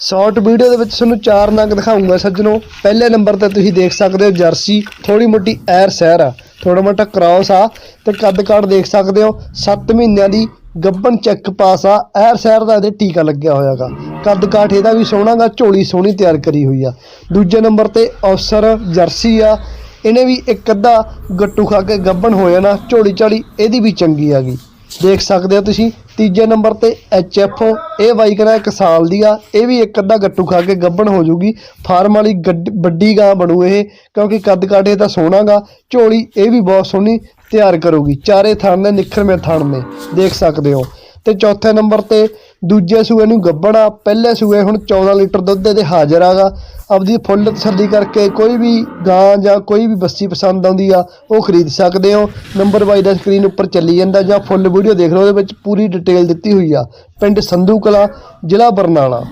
Short video ਦੇ ਵਿੱਚ ਤੁਹਾਨੂੰ ਚਾਰ ਨੰਗ ਦਿਖਾਉਂਗਾ ਸੱਜਣੋ। ਪਹਿਲੇ ਨੰਬਰ ਤੇ ਤੁਸੀਂ ਦੇਖ ਸਕਦੇ ਹੋ ਜਰਸੀ। ਥੋੜੀ ਮੋਟੀ ਐਰ ਸਹਿਰ ਆ। ਥੋੜਾ ਮੋਟਾ ਕ੍ਰਾਸ ਆ। ਤੇ ਕੱਦ ਕਾਠ ਦੇਖ ਸਕਦੇ ਹੋ। 7 ਮਹੀਨਿਆਂ ਦੀ ਗੱਬਨ ਚੈੱਕ ਪਾਸ ਆ। ਐਰ ਸਹਿਰ ਦਾ ਇਹਦੇ ਟੀਕਾ ਲੱਗਿਆ ਹੋਇਆਗਾ। ਕੱਦ ਕਾਠ ਇਹਦਾ ਵੀ ਸੋਹਣਾਗਾ। ਝੋਲੀ ਸੋਹਣੀ ਤਿਆਰ ਕਰੀ ਹੋਈ ਆ। ਦੂਜੇ ਨੰਬਰ ਤੇ ਅਫਸਰ ਜਰਸੀ ਆ। ਇਹਨੇ ਵੀ ਇੱਕ ਅੱਧਾ ਗੱਟੂ ਖਾ ਕੇ ਗੱਬਨ ਹੋ ਜਾਣਾ ਝੋਲੀ ਝਾਲੀ ਇਹਦੀ ਵੀ ਚੰਗੀ ਹੈਗੀ ਦੇਖ ਸਕਦੇ ਹੋ ਤੁਸੀਂ, ਤੀਜੇ ਨੰਬਰ ਤੇ ਐਚ ਐਫ ਇਹ ਬਾਈਕ ਨਾ ਇੱਕ ਸਾਲ ਦੀ ਆ, ਇਹ ਵੀ ਇੱਕ ਅੱਧਾ ਗੱਟੂ ਖਾ ਕੇ ਗੱਬਣ ਹੋ ਜੂਗੀ ਫਾਰਮ ਵਾਲੀ ਗੱਡ- ਵੱਡੀ ਗਾਂ ਬਣੂ ਇਹ, ਕਿਉਂਕਿ ਕੱਦ ਕਾਠੇ ਦਾ ਸੋਹਣਾਗਾ ਝੋਲੀ ਇਹ ਵੀ ਬਹੁਤ ਸੋਹਣੀ ਤਿਆਰ ਕਰੂਗੀ, ਚਾਰੇ ਥਣ ਨੇ ਨਿਖਰਵੇਂ ਥਣ ਨੇ ਦੇਖ ਸਕਦੇ ਹੋ। ਤੇ ਚੌਥੇ ਨੰਬਰ ਤੇ ਦੂਜੇ ਸੂਏ ਨੂੰ ਗੱਬਣਾ, ਪਹਿਲੇ ਸੂਏ ਹੁਣ 14 ਲੀਟਰ ਦੁੱਧ ਦੇ ਹਾਜ਼ਰ ਆਗਾ। ਆਪਦੀ ਫੁੱਲ ਤਸੱਲੀ ਕਰਕੇ ਕੋਈ ਵੀ ਗਾਂ ਜਾਂ ਕੋਈ ਵੀ ਬੱਸੀ ਪਸੰਦ ਆਉਂਦੀ ਆ, ਉਹ ਖਰੀਦ ਸਕਦੇ ਹੋ। ਨੰਬਰ ਵਾਈ ਦਾ ਸਕਰੀਨ ਉੱਪਰ ਚੱਲੀ ਜਾਂਦਾ ਜਾਂ ਫੁੱਲ ਵੀਡੀਓ ਦੇਖ ਲਓ, ਉਹਦੇ ਵਿੱਚ ਪੂਰੀ ਡਿਟੇਲ ਦਿੱਤੀ ਹੋਈ ਆ। ਪਿੰਡ ਸੰਧੂ ਕਲਾ, ਜ਼ਿਲ੍ਹਾ ਬਰਨਾਲਾ।